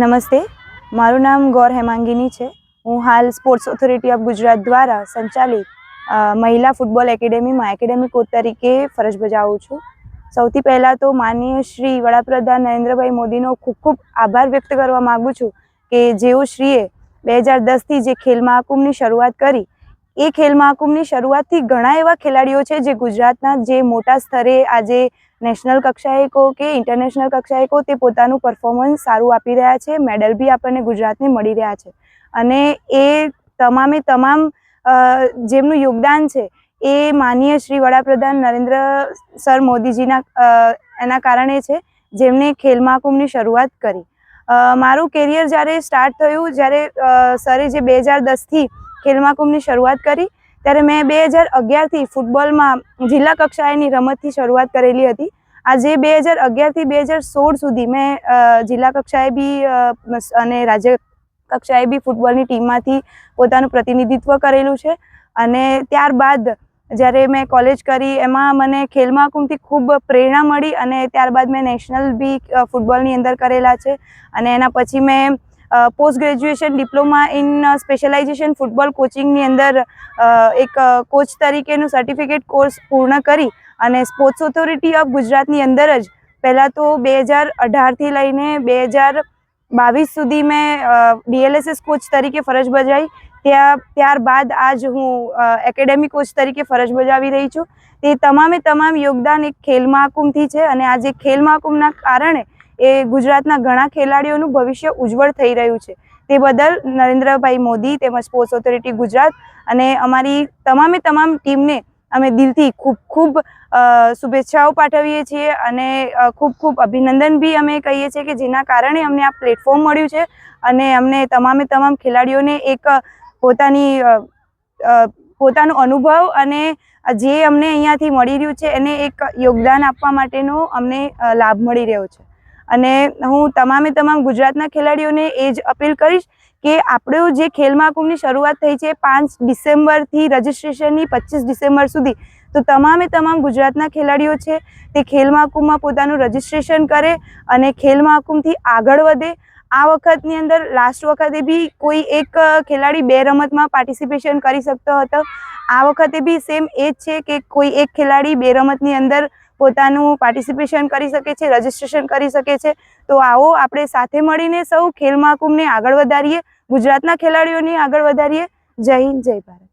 નમસ્તે. મારું નામ ગૌર હેમાંગીની છે. હું હાલ સ્પોર્ટ્સ ઓથોરિટી ઓફ ગુજરાત દ્વારા સંચાલિત મહિલા ફૂટબોલ એકેડેમીમાં એકેડેમી કોચ તરીકે ફરજ બજાવું છું. સૌથી પહેલાં તો માનનીય શ્રી વડાપ્રધાન નરેન્દ્રભાઈ મોદીનો ખૂબ ખૂબ આભાર વ્યક્ત કરવા માગું છું કે જેઓ શ્રીએ બે હજાર દસથી જે ખેલ મહાકુંભની શરૂઆત કરી એ ખેલ મહાકુંભની શરૂઆતથી ઘણા એવા ખેલાડીઓ છે જે ગુજરાતના જે મોટા સ્તરે આજે નેશનલ કક્ષાએ કહો કે ઇન્ટરનેશનલ કક્ષાએ કહો તે પોતાનું પરફોર્મન્સ સારું આપી રહ્યા છે મેડલ બી આપણને ગુજરાતને મળી રહ્યા છે. અને એ તમામે તમામ જેમનું યોગદાન છે એ માનીય શ્રી વડાપ્રધાન નરેન્દ્ર સર મોદીજીના એના કારણે છે, જેમણે ખેલ મહાકુંભની શરૂઆત કરી. મારું કેરિયર જ્યારે સ્ટાર્ટ થયું, જ્યારે સરે જે બે હજાર દસથી ખેલ મહાકુંભની શરૂઆત કરી. ત્યારે મેં બે હજાર અગિયારથી ફૂટબોલમાં જિલ્લા કક્ષાએની રમતથી શરૂઆત કરેલી હતી. આજે બે હજાર અગિયારથી બે હજાર સોળ સુધી મેં જિલ્લા કક્ષાએ બી અને રાજ્ય કક્ષાએ બી ફૂટબોલની ટીમમાંથી પોતાનું પ્રતિનિધિત્વ કરેલું છે. અને ત્યારબાદ જ્યારે મેં કોલેજ કરી, એમાં મને ખેલ મહાકુંભથી ખૂબ પ્રેરણા મળી અને ત્યારબાદ મેં નેશનલ બી ફૂટબોલની અંદર કરેલા છે. અને એના પછી મેં post graduation diploma in specialisation football કોચિંગની અંદર એક કોચ તરીકેનું સર્ટિફિકેટ કોર્સ પૂર્ણ કરી અને સ્પોર્ટ્સ ઓથોરિટી ઓફ ગુજરાતની અંદર જ પહેલાં તો બે હજાર અઢારથી લઈને બે હજાર બાવીસ સુધી મેં ડીએલએસએસ કોચ તરીકે ફરજ બજાવી. ત્યાં, ત્યારબાદ આજ હું એકેડેમી કોચ તરીકે ફરજ બજાવી રહી છું. તે તમામે તમામ યોગદાન એક ખેલ મહાકુંભથી છે અને આજે ખેલ મહાકુંભના કારણે એ ગુજરાતના ઘણા ખેલાડીઓનું ભવિષ્ય ઉજ્જવળ થઈ રહ્યું છે. તે બદલ નરેન્દ્રભાઈ મોદી તેમજ સ્પોર્ટ્સ ઓથોરિટી ગુજરાત અને અમારી તમામે તમામ ટીમને અમે દિલથી ખૂબ ખૂબ શુભેચ્છાઓ પાઠવીએ છીએ અને ખૂબ ખૂબ અભિનંદન બી અમે કહીએ છીએ કે જેના કારણે અમને આ પ્લેટફોર્મ મળ્યું છે અને અમને તમામે તમામ ખેલાડીઓને એક પોતાની પોતાનો અનુભવ અને જે અમને અહીંયાથી મળી રહ્યું છે એને એક યોગદાન આપવા માટેનો અમને લાભ મળી રહ્યો છે. અને હું તમામે તમામ ગુજરાતના ખેલાડીઓને એ જ અપીલ કરીશ કે આપણું જે ખેલ મહાકુંભની શરૂઆત થઈ છે પાંચ ડિસેમ્બરથી રજિસ્ટ્રેશનની પચીસ ડિસેમ્બર સુધી, તો તમામે તમામ ગુજરાતના ખેલાડીઓ છે તે ખેલ મહાકુંભમાં પોતાનું રજિસ્ટ્રેશન કરે અને ખેલ મહાકુંભથી આગળ વધે. આ વખતની અંદર લાસ્ટ વખતે બી કોઈ એક ખેલાડી બે રમતમાં પાર્ટિસિપેશન કરી શકતો હતો. આ વખતે બી સેમ એ જ છે કે કોઈ એક ખેલાડી બે રમતની અંદર પોતાનું પાર્ટિસિપેશન કરી શકે છે રજિસ્ટ્રેશન કરી શકે છે. તો આવો આપણે સાથે મળીને સૌ ખેલ મહાકુંભને આગળ વધારીએ, ગુજરાતના ખેલાડીઓને આગળ વધારીએ. જય હિન્દ, જય ભારત.